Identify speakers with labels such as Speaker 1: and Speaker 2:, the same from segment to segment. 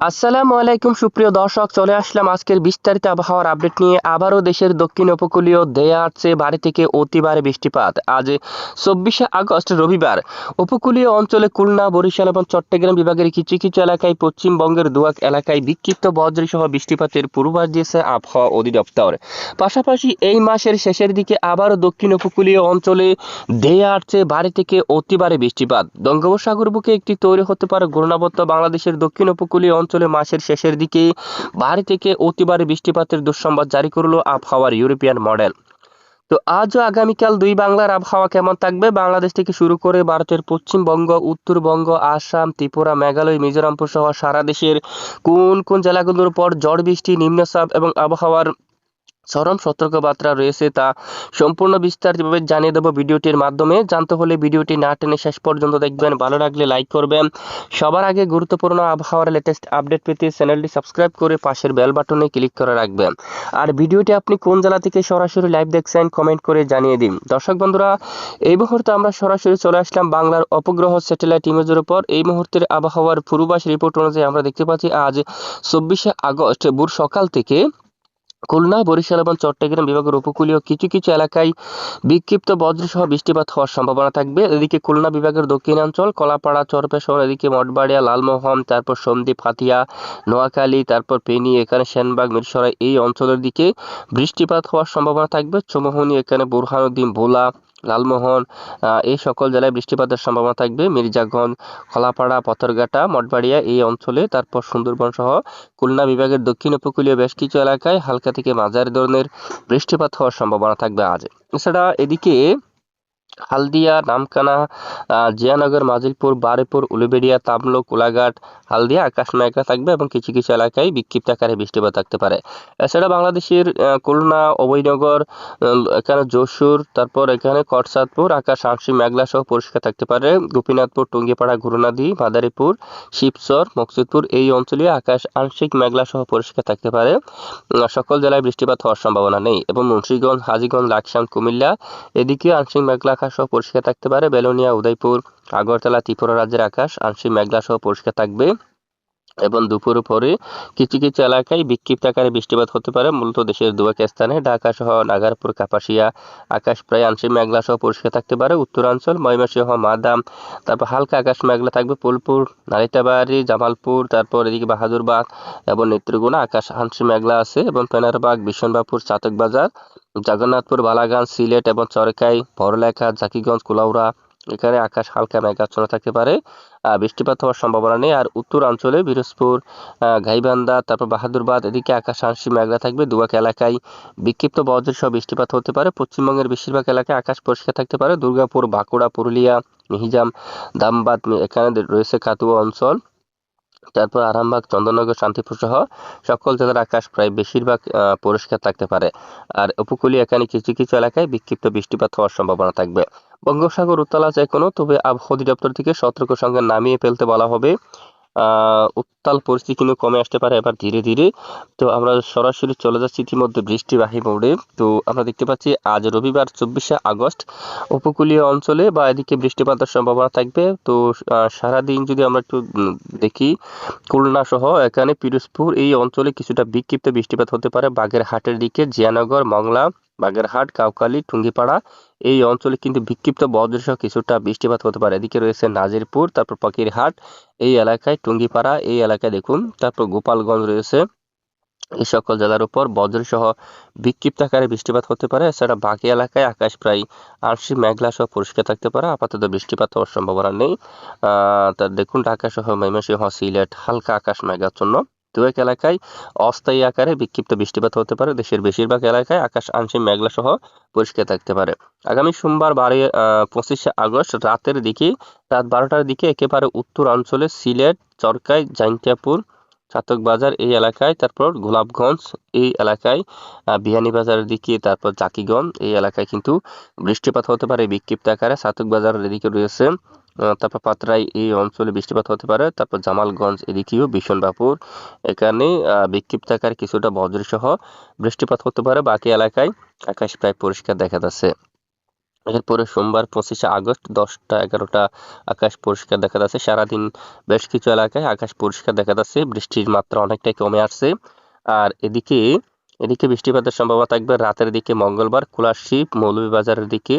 Speaker 1: আসসালামু আলাইকুম, সুপ্রিয় দর্শক, চলে আসলাম আজকের বিস্তারিত আবহাওয়ার আপডেট নিয়ে। আবারও দেশের দক্ষিণ উপকূলীয় দেয়া আসছে বাড়ি থেকে অতিবারে বৃষ্টিপাত। আজ চব্বিশে আগস্ট, রবিবার, উপকূলীয় অঞ্চলে খুলনা, বরিশাল এবং চট্টগ্রাম বিভাগের কিছু কিছু এলাকায়, পশ্চিমবঙ্গের দুয়াক এলাকায় বিক্ষিপ্ত বজ্রসহ বৃষ্টিপাতের পূর্বাভাস দিয়েছে আবহাওয়া অধিদপ্তর। পাশাপাশি এই মাসের শেষের দিকে আবারও দক্ষিণ উপকূলীয় অঞ্চলে ধেয়ে আসছে বাড়ি থেকে অতিবারে বৃষ্টিপাত। বঙ্গোপসাগর বুকে একটি তৈরি হতে পারে ঘূর্ণাবর্ত। বাংলাদেশের দক্ষিণ উপকূলীয় অঞ্চলে মাসের শেষের দিকে ভারী থেকে অতিবারে বৃষ্টিপাতের দুঃসংবাদ জারি করল আবহাওয়ার ইউরোপিয়ান মডেল। তো আজ ও আগামীকাল দুই বাংলার আবহাওয়া কেমন থাকবে? বাংলাদেশ থেকে শুরু করে ভারতের পশ্চিমবঙ্গ উত্তরবঙ্গ আসাম, ত্রিপুরা, মেঘালয় মিজোরামপুর সহ সারা দেশের কোন কোন জেলাগুলোর পর ঝড়, বৃষ্টি, নিম্নচাপ এবং আবহাওয়ার চরম সতর্কবার্তা রয়েছে তা সম্পূর্ণ বিস্তারিতভাবে জানিয়ে দেবো ভিডিওটির মাধ্যমে। জানতে হলে ভিডিওটি না টেনে শেষ পর্যন্ত দেখবেন। ভালো লাগলে লাইক করবেন। সবার আগে গুরুত্বপূর্ণ আবহাওয়ার লেটেস্ট আপডেট পেতে চ্যানেলটি সাবস্ক্রাইব করে পাশের বেল বাটনে ক্লিক করে রাখবেন। আর ভিডিওটি আপনি কোন জেলা থেকে সরাসরি লাইভ দেখছেন কমেন্ট করে জানিয়ে দিন। দর্শক বন্ধুরা, এই মুহূর্তে আমরা সরাসরি চলে আসলাম বাংলার অপগ্রহ স্যাটেলাইট ইমেজের উপর। এই মুহূর্তের আবহাওয়ার পূর্বাস রিপোর্ট অনুযায়ী আমরা দেখতে পাচ্ছি, আজ চব্বিশে আগস্ট, ভোর সকাল থেকে খুলনা, বরিশাল এবং চট্টগ্রাম বিভাগের উপকূলীয় কিছু কিছু এলাকায় বিক্ষিপ্ত বজ্রসহ বৃষ্টিপাত হওয়ার সম্ভাবনা থাকবে। এদিকে খুলনা বিভাগের দক্ষিণাঞ্চল, কলাপাড়া চরপেশ্বর এদিকে মঠবাড়িয়া, লালমোহন, তারপর সন্দ্বীপ, হাতিয়া, নোয়াখালী, তারপর পেনি এখানে সেনবাগ, মিরসরাই এই অঞ্চলের দিকে বৃষ্টিপাত হওয়ার সম্ভাবনা থাকবে। চৌমোহনী, এখানে বুরহানুদ্দিন, ভোলা লালমোহন এই সকল জেলায় বৃষ্টিপাতের সম্ভাবনা থাকবে। মির্জাগঞ্জ, খলাপাড়া, পথরঘাটা, মঠবাড়িয়া এই অঞ্চলে, তারপর সুন্দরবন সহ খুলনা বিভাগের দক্ষিণ উপকূলীয় বেশ কিছু এলাকায় হালকা থেকে মাঝারি ধরনের বৃষ্টিপাত হওয়ার সম্ভাবনা থাকবে আজ। এছাড়া এদিকে হালদিয়া, নামকানা জিয়ানগর, মাজিলপুর বারেপুর উলুবেড়িয়া তামলো কোলাঘাট হালদিয়া, আকাশ মেঘলা থাকবে এবং কিছু কিছু এলাকায় বিক্ষিপ্ত আকারে বৃষ্টিপাত থাকতে পারে। এছাড়া বাংলাদেশের খুলনা, অভয়নগর এখানে যশোর, তারপর এখানে কটসাদপুর, আকাশ আংশিক মেঘলা সহ পরিষ্কার থাকতে পারে। গোপীনাথপুর, টুঙ্গিপাড়া ঘুরুনাদি মাদারীপুর শিবচর মকসুদপুর এই অঞ্চলে আকাশ আংশিক মেঘলা সহ পরিষ্কার থাকতে পারে। সকল জেলায় বৃষ্টিপাত হওয়ার সম্ভাবনা নেই এবং মুন্সিগঞ্জ, হাজীগঞ্জ, লাকসাম, কুমিল্লা এদিকে আংশিক মেঘলা আকাশ সহ পরিষ্কার থাকতে পারে। বেলোনিয়া, উদয়পুর, আগরতলা, ত্রিপুরা রাজ্যের আকাশ, আংশিক মেঘলা সহ পরিষ্কার থাকবে। এবং দুপুর পরে কিছু কিছু এলাকায় বিক্ষিপ্ত আকারে বৃষ্টিপাত হতে পারে। মূলত দেশের দুয়াক স্থানে ঢাকা সহ নাগারপুর, কাপাসিয়া, আকাশ প্রায় আংশিক মেঘলা সহ পরিষ্কার থাকতে পারে। উত্তরাঞ্চল, ময়মনসিংহ, মাদাম, তারপর হালকা আকাশ মেঘলা থাকবে। ফুলপুর নালিতাবাড়ি, জামালপুর, তারপর এদিকে বাহাদুরবাগ এবং নেত্রকোনা আকাশ আংশিক মেঘলা আছে এবং পেনারবাগ বিশনবাবুর চাতক বাজার জগন্নাথপুর বালাগঞ্জ সিলেট এবং চরকাই, বড়লেখা, জাকিগঞ্জ, কুলাউড়া এখানে আকাশ হালকা মেঘাচ্ছন্ন থাকতে পারে বৃষ্টিপাত হওয়ার সম্ভাবনা নেই। আর উত্তরাঞ্চলে পিরোজপুর আহ, গাইবান্ধা তারপর বাহাদুরবাদ এদিকে আকাশ আংশিক মেঘলা থাকবে। দুয়াক এলাকায় বিক্ষিপ্ত বজ্র সহ বৃষ্টিপাত হতে পারে। পশ্চিমবঙ্গের বেশিরভাগ এলাকায় আকাশ পরিষ্কার থাকতে পারে। দুর্গাপুর বাঁকুড়া পুরুলিয়া মিহিজাম দামবাদ এখানে রয়েছে কাতুয়া অঞ্চল। তারপর আরামবাগ, চন্দননগর, শান্তিপুর সহ সকল জেলার আকাশ প্রায় বেশিরভাগ পরিষ্কার থাকতে পারে। আর উপকূলীয় এখানে কিছু কিছু এলাকায় বিক্ষিপ্ত বৃষ্টিপাত হওয়ার সম্ভাবনা থাকবে। বঙ্গোপসাগর উত্তাল আছে এখনও তবে আবহাওয়া অধিদপ্তর থেকে সতর্ক সঙ্গে নামিয়ে ফেলতে বলা হবে। উত্তাল পরিস্থিতি কমে আসতে পারে এবার ধীরে ধীরে। তো আমরা সরাসরি চলে যাচ্ছি ইতিমধ্যে বৃষ্টিবাহী মোড়ে। তো আমরা দেখতে পাচ্ছি আজ রবিবার, চব্বিশে আগস্ট। উপকূলীয় অঞ্চলে বা এদিকে বৃষ্টিপাতের সম্ভাবনা থাকবে। তো সারাদিন যদি আমরা একটু দেখি, খুলনা সহ এখানে পিরোজপুর এই অঞ্চলে কিছুটা বিক্ষিপ্ত বৃষ্টিপাত হতে পারে। বাগেরহাটের দিকে জিয়ানগর, মংলা বাগেরহাট কাউকালি টুঙ্গিপাড়া এই অঞ্চলে কিন্তু বিক্ষিপ্ত বজ্রসহ কিছুটা বৃষ্টিপাত হতে পারে। এদিকে রয়েছে নাজিরপুর, তারপর পাকিরহাট এই এলাকায় টুঙ্গিপাড়া, এই এলাকায় দেখুন, তারপর গোপালগঞ্জ রয়েছে। এই সকল জেলার উপর বজ্রসহ বিক্ষিপ্ত আকারে বৃষ্টিপাত হতে পারে। এছাড়া বাকি এলাকায় আকাশ প্রায় আংশিক মেঘলা সহ পরিষ্কার থাকতে পারে। আপাতত বৃষ্টিপাত হওয়ার সম্ভাবনা নেই। আহ, তা দেখুন, ঢাকা সহ ময়মনসিংহ, সিলেট, হালকা আকাশ মেঘাচ্ছন্ন। এক এলাকায় অস্থায়ী আকারে বিক্ষিপ্ত বৃষ্টিপাত হতে পারে। দেশের বেশিরভাগ এলাকায় আকাশ আংশিক মেঘলা সহ পরিষ্কার থাকতে পারে। আগামী সোমবার বারে পঁচিশে আগস্ট রাতের দিকে রাত বারোটার দিকে একেবারে উত্তরাঞ্চলে সিলেট চরকাই জাইন্টিয়াপুর চাতক বাজার এই এলাকায় তারপর গোলাপগঞ্জ এই এলাকায় আহ, বিয়ানীবাজারের দিকে তারপর জাকিগঞ্জ এই এলাকায় কিন্তু বৃষ্টিপাত হতে পারে বিক্ষিপ্ত আকারে। চাতক বাজারের এদিকে রয়েছে তারপর পাতরাই এই অঞ্চলে বৃষ্টিপাত হতে পারে। তারপর জামালগঞ্জ, এদিকেও বিশনবাপুর এখানে বিক্ষিপ্ত আকারে কিছুটা বজ্রসহ বৃষ্টিপাত হতে পারে। বাকি এলাকায় আকাশ প্রায় পরিষ্কার দেখা যাচ্ছে। এরপরে সোমবার পঁচিশে আগস্ট দশটা এগারোটা আকাশ পরিষ্কার দেখা যাচ্ছে। সারাদিন বেশ কিছু এলাকায় আকাশ পরিষ্কার দেখা যাচ্ছে। বৃষ্টির মাত্রা অনেকটাই কমে আসছে। আর এদিকে এদিকে বৃষ্টিপাতের সম্ভাবনা থাকবে রাতের দিকে মঙ্গলবার কুলাশিপ মৌলভীবাজারের দিকে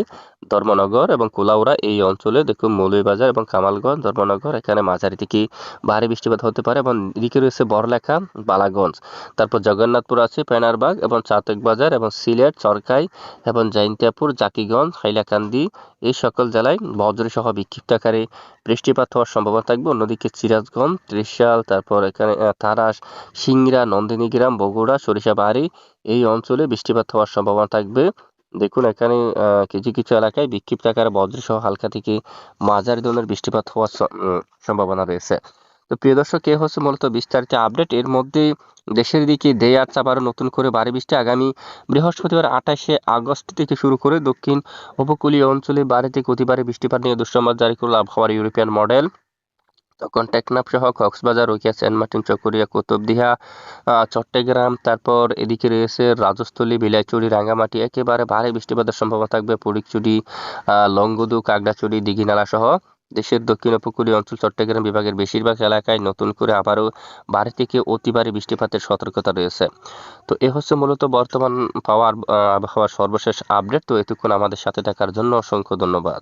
Speaker 1: ধর্মনগর এবং কুলাউড়া এই অঞ্চলে। দেখুন, মৌলভীবাজার এবং কামালগঞ্জ, ধর্মনগর, এখানে মাঝারি দিকে ভারী বৃষ্টিপাত হতে পারে এবং এদিকে রয়েছে বড়লেখা, বালাগঞ্জ। তারপর জগন্নাথপুর আছে পেনারবাগ এবং চাতক বাজার এবং সিলেট, চরকাই এবং জৈন্তিয়াপুর জাকিগঞ্জ, হাইলাকান্দি এই সকল জেলায় বজ্রসহ বিক্ষিপ্ত আকারে বৃষ্টিপাত হওয়ার সম্ভাবনা থাকবে। অন্যদিকে সিরাজগঞ্জ, ত্রিশাল, তারপর এখানে তারাস, সিংড়া, নন্দিনীগ্রাম, বগুড়া সরিষাবাড়ি এই অঞ্চলে বৃষ্টিপাত হওয়ার সম্ভাবনা থাকবে। দেখুন এখানে কিছু কিছু এলাকায় বিক্ষিপ্ত আকারে বজ্রসহ হালকা থেকে মাঝারি ধরনের বৃষ্টিপাত হওয়ার সম্ভাবনা রয়েছে। তো প্রিয় দর্শক এ হচ্ছে মূলত বিস্তারিত আপডেট এর মধ্যে দেশের দিকে দেয়ার আবারও নতুন করে ভারী বৃষ্টি। আগামী বৃহস্পতিবার আঠাশে আগস্ট থেকে শুরু করে দক্ষিণ উপকূলীয় অঞ্চলে ভারী থেকে অতি ভারী বৃষ্টিপাত নিয়ে দুঃসংবাদ জারি করল আবহাওয়ার ইউরোপিয়ান মডেল। তখন টেকনাফ সহ কক্সবাজার রোকিয়া সেন্ট মার্টিন চকরিয়া কুতুবদিহা চট্টগ্রাম তারপর এদিকে রয়েছে রাজস্থলী বিলাইচুরি রাঙ্গামাটি। একেবারে ভারী বৃষ্টিপাতের সম্ভাবনা থাকবে আহ, লংগদু কাগড়াছড়ি দিঘিনালা সহ। দেশের দক্ষিণ উপকূলীয় অঞ্চল চট্টগ্রাম বিভাগের বেশিরভাগ এলাকায় নতুন করে আবারও বাড়ি থেকে অতি বৃষ্টিপাতের সতর্কতা রয়েছে। তো এ হচ্ছে মূলত বর্তমান পাওয়ার আবহাওয়ার সর্বশেষ আপডেট। তো এতক্ষণ আমাদের সাথে থাকার জন্য অসংখ্য ধন্যবাদ।